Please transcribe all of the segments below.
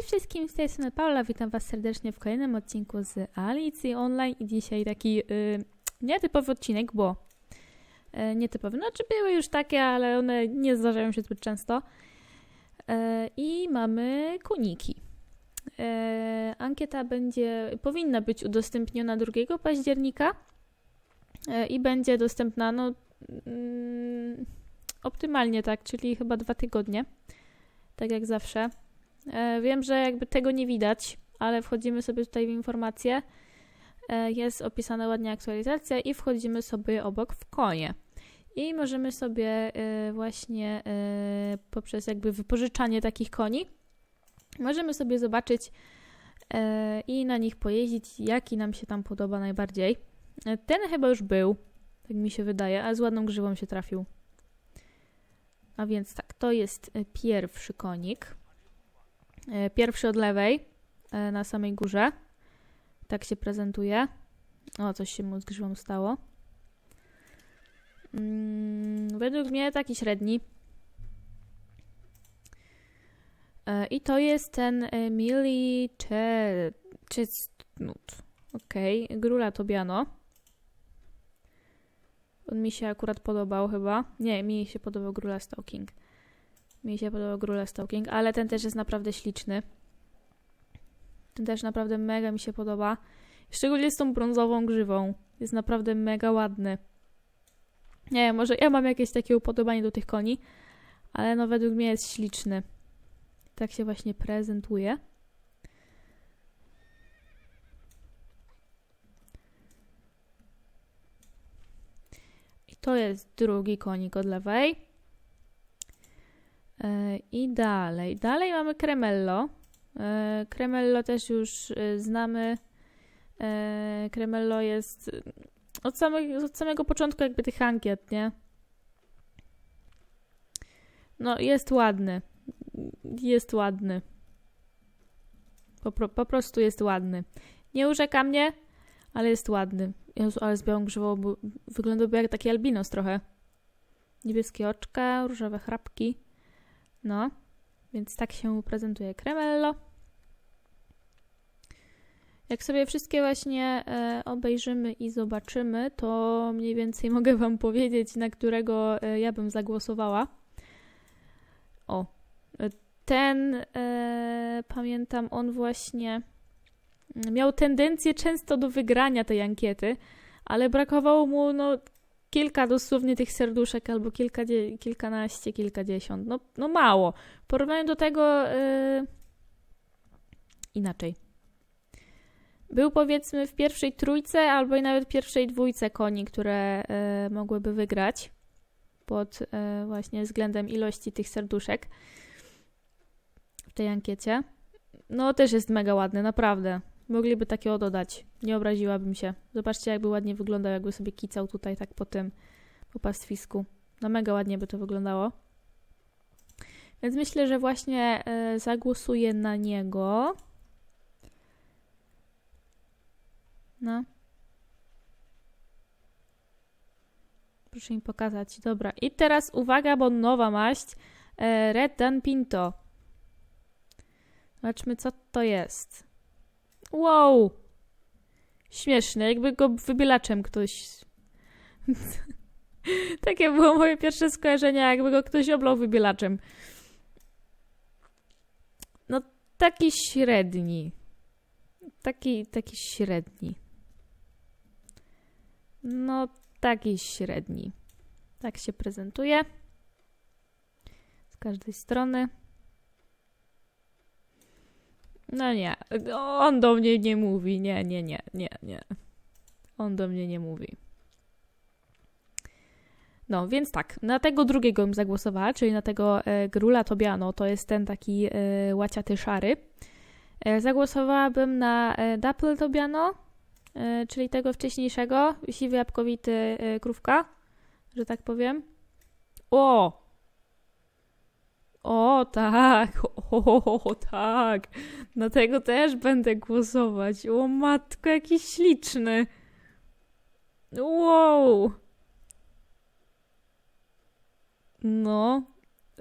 Cześć wszystkim, z tej strony Paula, witam was serdecznie w kolejnym odcinku z Alicji Online i dzisiaj taki y, nietypowy odcinek, bo y, nietypowy, znaczy były już takie, ale one nie zdarzają się zbyt często y, i mamy koniki. Y, ankieta będzie, powinna być udostępniona 2 października i będzie dostępna no mm, optymalnie tak, czyli chyba dwa tygodnie, tak jak zawsze. E, Wiem, że jakby tego nie widać, ale wchodzimy sobie tutaj w informacje. E, Jest opisana ładnie aktualizacja i wchodzimy sobie obok w konie. I możemy sobie e, właśnie poprzez jakby wypożyczanie takich koni, możemy sobie zobaczyć i na nich pojeździć, jaki nam się tam podoba najbardziej. Ten chyba już był, tak mi się wydaje, a z ładną grzywą się trafił. A więc tak, to jest pierwszy konik. E, Pierwszy od lewej, e, na samej górze. Tak się prezentuje. O, coś się mu z grzywą stało. Mm, według mnie taki średni. E, I to jest ten Mili Chestnut. Okej, Grula Tobiano. On mi się akurat podobał chyba. Nie, mi się podobał Grula Stalking. Mi się podobał Grula Stalking, ale ten też jest naprawdę śliczny. Ten też naprawdę mega mi się podoba. Szczególnie z tą brązową grzywą. Jest naprawdę mega ładny. Nie wiem, może ja mam jakieś takie upodobanie do tych koni, ale no według mnie jest śliczny. Tak się właśnie prezentuje. I to jest drugi konik od lewej. E, I dalej. Dalej mamy Cremello. E, Cremello też już e, znamy. E, Cremello jest e, od samego, od samego początku jakby tych ankiet, nie? No, jest ładny. Jest ładny. Po, po prostu jest ładny. Nie urzeka mnie, ale jest ładny. Jezu, ale z białą grzywą wyglądałby jak taki albinos trochę. Niebieskie oczka, różowe chrapki. No, więc tak się prezentuje Cremello. Jak sobie wszystkie właśnie e, obejrzymy i zobaczymy, to mniej więcej mogę Wam powiedzieć, na którego e, ja bym zagłosowała. O, e, ten, pamiętam, on właśnie miał tendencję często do wygrania tej ankiety, ale brakowało mu no, kilka dosłownie tych serduszek, albo kilka, kilkanaście, kilkadziesiąt. No, no mało. W porównaniu do tego yy... inaczej. Był powiedzmy w pierwszej trójce, albo i nawet pierwszej dwójce koni, które yy, mogłyby wygrać pod yy, właśnie względem ilości tych serduszek w tej ankiecie. No też jest mega ładny, naprawdę. Mogliby takiego dodać. Nie obraziłabym się. Zobaczcie, jakby ładnie wyglądał, jakby sobie kicał tutaj tak po tym, po pastwisku. No mega ładnie by to wyglądało. Więc myślę, że właśnie e, zagłosuję na niego. No. Proszę mi pokazać. Dobra. I teraz uwaga, bo nowa maść. E, Red Dan Pinto. Zobaczmy, co to jest. Wow! Śmieszne, jakby go wybielaczem ktoś. Takie było moje pierwsze skojarzenie, jakby go ktoś oblał wybielaczem. No, taki średni. Taki, taki średni. No, taki średni. Tak się prezentuje. Z każdej strony. No nie, on do mnie nie mówi. Nie, nie, nie, nie, nie. On do mnie nie mówi. No, więc tak, na tego drugiego bym zagłosowała, czyli na tego e, Grula Tobiano, to jest ten taki e, łaciaty szary. E, zagłosowałabym na e, Dapple Tobiano, e, czyli tego wcześniejszego, siwy jabłkowity e, krówka, że tak powiem. O! O, tak, o, o, tak. Na tego też będę głosować. O matko, jaki śliczny. Wow. No,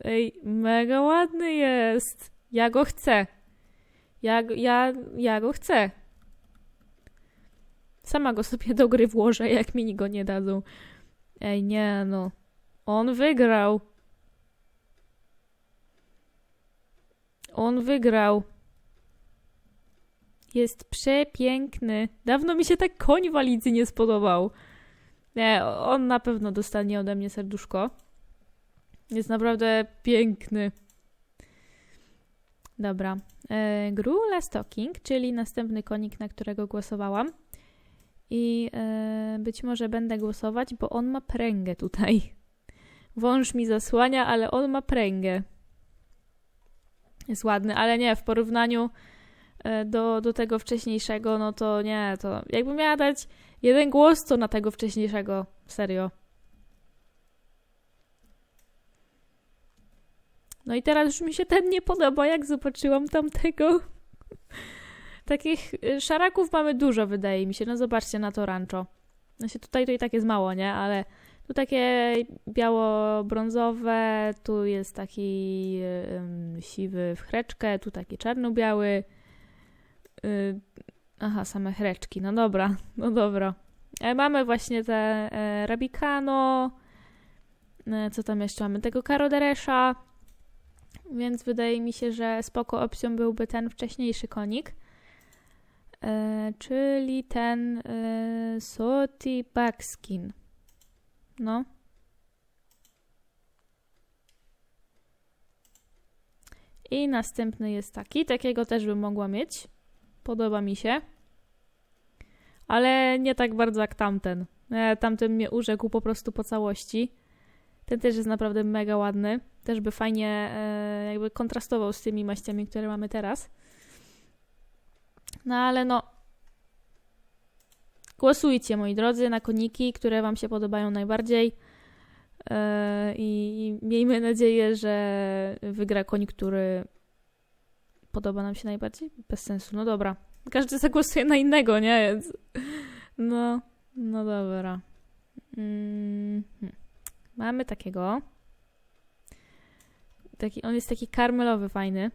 ej, mega ładny jest. Ja go chcę. Ja, ja, ja go chcę. Sama go sobie do gry włożę, jak mi go nie dadzą. Ej, nie no. On wygrał. On wygrał. Jest przepiękny. Dawno mi się tak koń w Alicji nie spodobał. Nie, on na pewno dostanie ode mnie serduszko. Jest naprawdę piękny. Dobra. E, Grula Stocking, czyli następny konik, na którego głosowałam. I e, być może będę głosować, bo on ma pręgę tutaj. Wąż mi zasłania, ale on ma pręgę. Jest ładny, ale nie, w porównaniu e, do, do tego wcześniejszego, no to nie, to jakbym miała dać jeden głos, to na tego wcześniejszego. Serio. No i teraz już mi się ten nie podoba, jak zobaczyłam tamtego. Takich y, szaraków mamy dużo, wydaje mi się. No zobaczcie na to rancho. Znaczy tutaj to i tak jest mało, nie? Ale tu takie biało-brązowe, tu jest taki siwy w chreczkę, tu taki czarno-biały. Y, aha, same chreczki. No dobra, no dobra. E, mamy właśnie te e, Rabicano. E, co tam jeszcze mamy? Tego Karoderesza. Więc wydaje mi się, że spoko opcją byłby ten wcześniejszy konik. Czyli ten Soti Buckskin. No. I następny jest taki. Takiego też bym mogła mieć. Podoba mi się. Ale nie tak bardzo jak tamten. E, tamten mnie urzekł po prostu po całości. Ten też jest naprawdę mega ładny. Też by fajnie e, jakby kontrastował z tymi maściami, które mamy teraz. No ale no. Głosujcie, moi drodzy, na koniki, które Wam się podobają najbardziej. E, I miejmy nadzieję, że wygra koń, który podoba nam się najbardziej. Bez sensu, no dobra. Każdy zagłosuje na innego, nie? Więc... No, no dobra. -hmm. Mamy takiego. Taki, on jest taki karmelowy, fajny.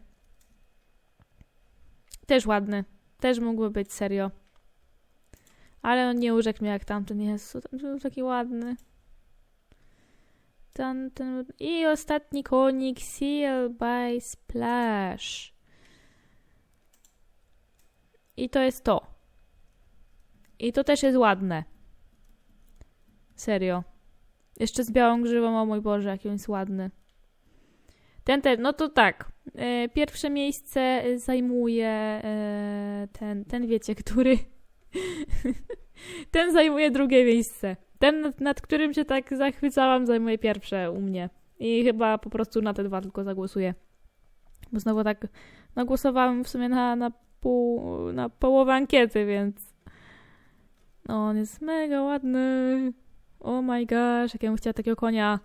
Też ładny. Też mógłby być serio. Ale on nie urzekł mnie jak tamten. Jest ten taki ładny. Ten, ten. I ostatni konik Seal by Splash. I to jest to. I to też jest ładne. Serio. Jeszcze z białą grzywą, o mój Boże, jaki on jest ładny. Ten, ten, no to tak. E, pierwsze miejsce zajmuje e, ten, ten wiecie, który. ten zajmuje drugie miejsce. Ten, nad, nad którym się tak zachwycałam, zajmuje pierwsze u mnie. I chyba po prostu na te dwa tylko zagłosuję. Bo znowu tak nagłosowałam w sumie na, na, pół, na połowę ankiety, więc. No, on jest mega ładny. Oh my gosh, jak ja bym chciała takiego konia.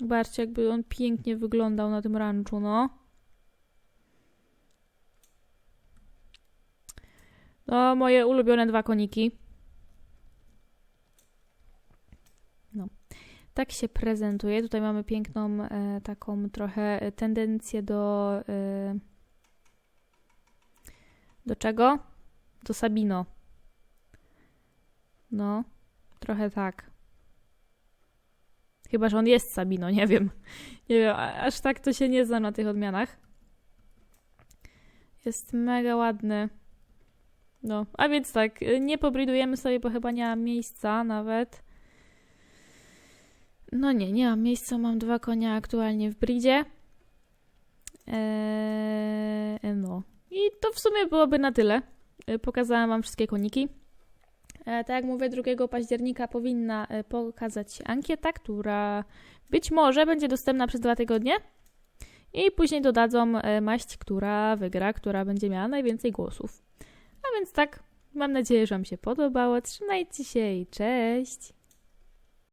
Zobaczcie, jakby on pięknie wyglądał na tym ranczu, no. Moje ulubione dwa koniki. No. Tak się prezentuje. Tutaj mamy piękną e, taką trochę tendencję do... E, do czego? Do Sabino. No, trochę tak. Chyba, że on jest Sabino, nie wiem. Nie wiem, aż tak to się nie znam na tych odmianach. Jest mega ładny. No, a więc tak, nie pobridujemy sobie, bo chyba nie ma miejsca nawet. No nie, nie mam miejsca, mam dwa konia aktualnie w bridzie. Eee, no. I to w sumie byłoby na tyle. Pokazałam wam wszystkie koniki. E, tak jak mówię, 2 października powinna e, pokazać się ankieta, która być może będzie dostępna przez dwa tygodnie. I później dodadzą e, maść, która wygra, która będzie miała najwięcej głosów. A więc tak, mam nadzieję, że Wam się podobało. Trzymajcie się i cześć!